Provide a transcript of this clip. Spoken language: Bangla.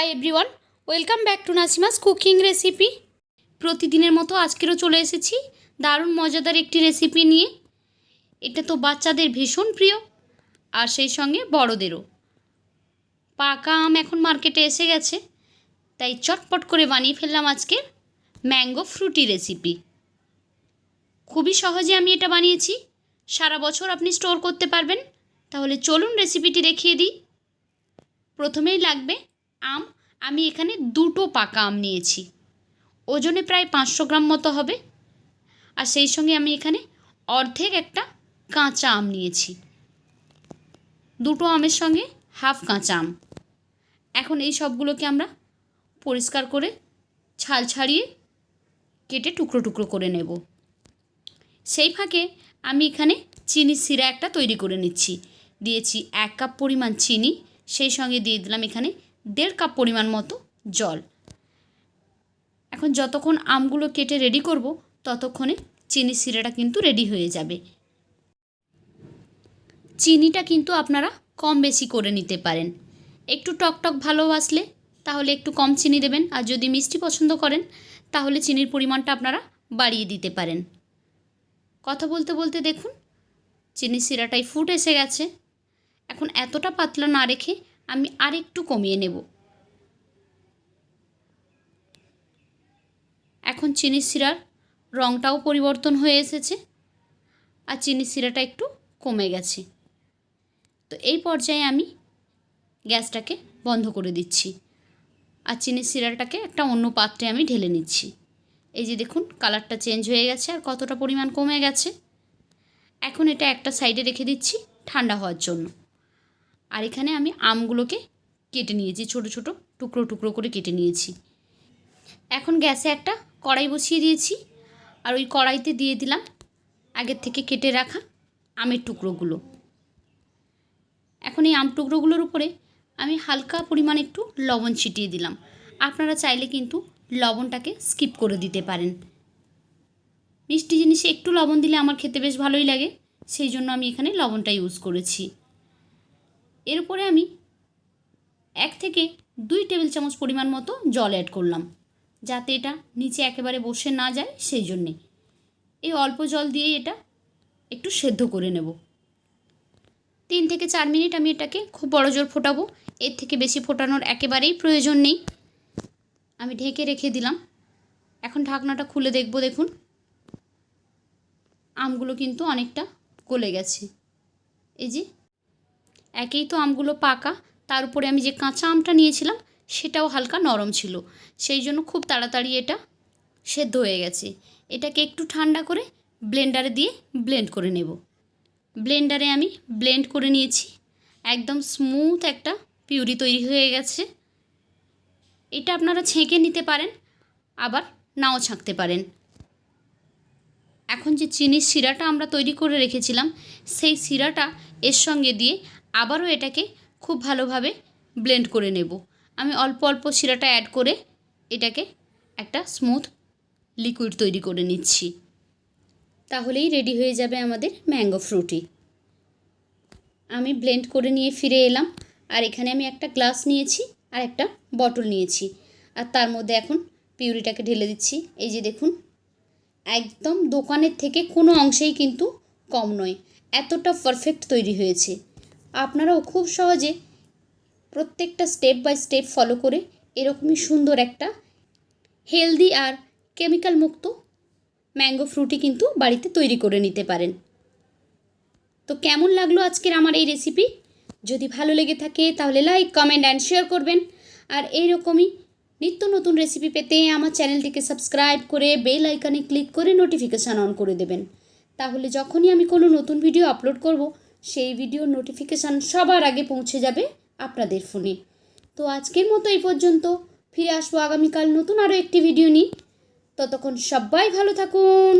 Hi everyone welcome back to Nasima's cooking recipe প্রতিদিনের মতো আজকেরও চলে এসেছি দারুণ মজাদার একটি রেসিপি নিয়ে। এটা তো বাচ্চাদের ভীষণ প্রিয়, আর সেই সঙ্গে বড়দেরও। পাকা আম এখন মার্কেটে এসে গেছে, তাই চটপট করে বানিয়ে ফেললাম আজকে ম্যাঙ্গো ফ্রুটি রেসিপি খুবই সহজে আমি এটা বানিয়েছি, সারা বছর আপনি স্টোর করতে পারবেন। তাহলে চলুন রেসিপিটি দেখিয়ে দিই। প্রথমেই লাগবে আম, আমি এখানে দুটো পাকা আম নিয়েছি। ওজনে প্রায় পাঁচশো গ্রাম মতো হবে। আর সেই সঙ্গে আমি এখানে অর্ধেক একটা কাঁচা আম নিয়েছি। দুটো আমের সঙ্গে হাফ কাঁচা আম। এখন এই সবগুলোকে আমরা পরিষ্কার করে ছাল ছাড়িয়ে কেটে টুকরো টুকরো করে নেব। সেই ফাঁকে আমি এখানে চিনি সিরা একটা তৈরি করে নিচ্ছি। দিয়েছি এক কাপ পরিমাণ চিনি, সেই সঙ্গে দিয়ে দিলাম এখানে দেড় কাপ পরিমাণ মতো জল। এখন যতক্ষণ আমগুলো কেটে রেডি করব, ততক্ষণে চিনি সিরাটা কিন্তু রেডি হয়ে যাবে। চিনিটা কিন্তু আপনারা কম বেশি করে নিতে পারেন। একটু টক টক ভালোবাসলে তাহলে একটু কম চিনি দেবেন, আর যদি মিষ্টি পছন্দ করেন, তাহলে চিনির পরিমাণটা আপনারা বাড়িয়ে দিতে পারেন। কথা বলতে বলতে দেখুন চিনি সিরাটাই ফুট এসে গেছে। এখন এতটা পাতলা না রেখে আমি আরেকটু কমিয়ে নেব। এখন চিনি সিরার রঙটাও পরিবর্তন হয়ে এসেছে আর চিনি সিরাটা একটু কমে গেছে। তো এই পর্যায়ে আমি গ্যাসটাকে বন্ধ করে দিচ্ছি আর চিনি সিরাটাকে একটা অন্য পাত্রে আমি ঢেলে নিচ্ছি। এই যে দেখুন, কালারটা চেঞ্জ হয়ে গেছে আর কতটা পরিমাণ কমে গেছে। এখন এটা একটা সাইডে রেখে দিচ্ছি ঠান্ডা হওয়ার জন্য। আর এখানে আমি আমগুলোকে কেটে নিয়েছি, ছোট ছোট টুকরো টুকরো করে কেটে নিয়েছি। এখন গ্যাসে একটা কড়াই বসিয়ে দিয়েছি আর ওই কড়াইতে দিয়ে দিলাম আগের থেকে কেটে রাখা আমের টুকরোগুলো। এখন এই আম টুকরোগুলোর উপরে আমি হালকা পরিমাণ একটু লবণ ছিটিয়ে দিলাম। আপনারা চাইলে কিন্তু লবণটাকে স্কিপ করে দিতে পারেন। মিষ্টি জিনিসে একটু লবণ দিলে আমার খেতে বেশ ভালোই লাগে, সেই জন্য আমি এখানে লবণটা ইউজ করেছি। এরপরে আমি এক থেকে দুই টেবিল চামচ পরিমাণ মতো জল অ্যাড করলাম, যাতে এটা নিচে একেবারে বসে না যায়, সেই জন্যে। এই অল্প জল দিয়ে এটা একটু সেদ্ধ করে নেব। তিন থেকে চার মিনিট আমি এটাকে খুব বড় জোর ফোটাবো। এর থেকে বেশি ফোটানোর একেবারেই প্রয়োজন নেই। আমি ঢেকে রেখে দিলাম। এখন ঢাকনাটা খুলে দেখব, দেখুন। আমগুলো কিন্তু অনেকটা গলে গেছে। এই যে একেই তো আমগুলো পাকা। তার উপরে আমি যে কাঁচা আমটা নিয়েছিলাম, সেটাও হালকা নরম ছিল। সেই জন্য খুব তাড়াতাড়ি এটা সেদ্ধ হয়ে গেছে। এটাকে একটু ঠান্ডা করে ব্লেন্ডারে দিয়ে ব্লেন্ড করে নেব। ব্লেন্ডারে আমি ব্লেন্ড করে নিয়েছি। একদম স্মুথ একটা পিউরি তৈরি হয়ে গেছে। এটা আপনারা ছেঁকে নিতে পারেন, আবার নাও ছাঁকতে পারেন। এখন যে চিনির শিরাটা আমরা তৈরি করে রেখেছিলাম, সেই শিরাটা এর সঙ্গে দিয়ে আবারও এটাকে খুব ভালোভাবে ব্লেন্ড করে নেব। আমি অল্প অল্প শিরাটা অ্যাড করে এটাকে একটা স্মুথ লিকুইড তৈরি করে নিচ্ছি। তাহলেই রেডি হয়ে যাবে আমাদের ম্যাঙ্গো ফ্রুটি আমি ব্লেন্ড করে নিয়ে ফিরে এলাম। আর এখানে আমি একটা গ্লাস নিয়েছি আর একটা বটল নিয়েছি। আর তার মধ্যে এখন পিউরিটাকে ঢেলে দিচ্ছি। এই যে দেখুন, একদম দোকানের থেকে কোনো অংশেই কিন্তু কম নয়। এতটা পারফেক্ট তৈরি হয়েছে। আপনারাও খুব সহজে প্রত্যেকটা স্টেপ বাই স্টেপ ফলো করে এরকমই সুন্দর একটা হেলদি আর কেমিক্যাল মুক্ত ম্যাঙ্গো ফ্রুটি কিন্তু বাড়িতে তৈরি করে নিতে পারেন। তো কেমন লাগল আজকের আমার এই রেসিপি যদি ভালো লেগে থাকে তাহলে লাইক কমেন্ট অ্যান্ড শেয়ার করবেন। আর এইরকমই নিত্য নতুন রেসিপি পেতে আমার চ্যানেলটিকে সাবস্ক্রাইব করে বেল আইকনে ক্লিক করে নোটিফিকেশান অন করে দেবেন। তাহলে যখনই আমি কোনো নতুন ভিডিও আপলোড করব সেই ভিডিও নোটিফিকেশান সবার আগে পৌঁছে যাবে আপনাদের ফোনে। তো আজকের মতো এই পর্যন্ত। ফিরে আসব আগামীকাল নতুন আরও একটি ভিডিও নিই ততক্ষণ সবাই ভালো থাকুন।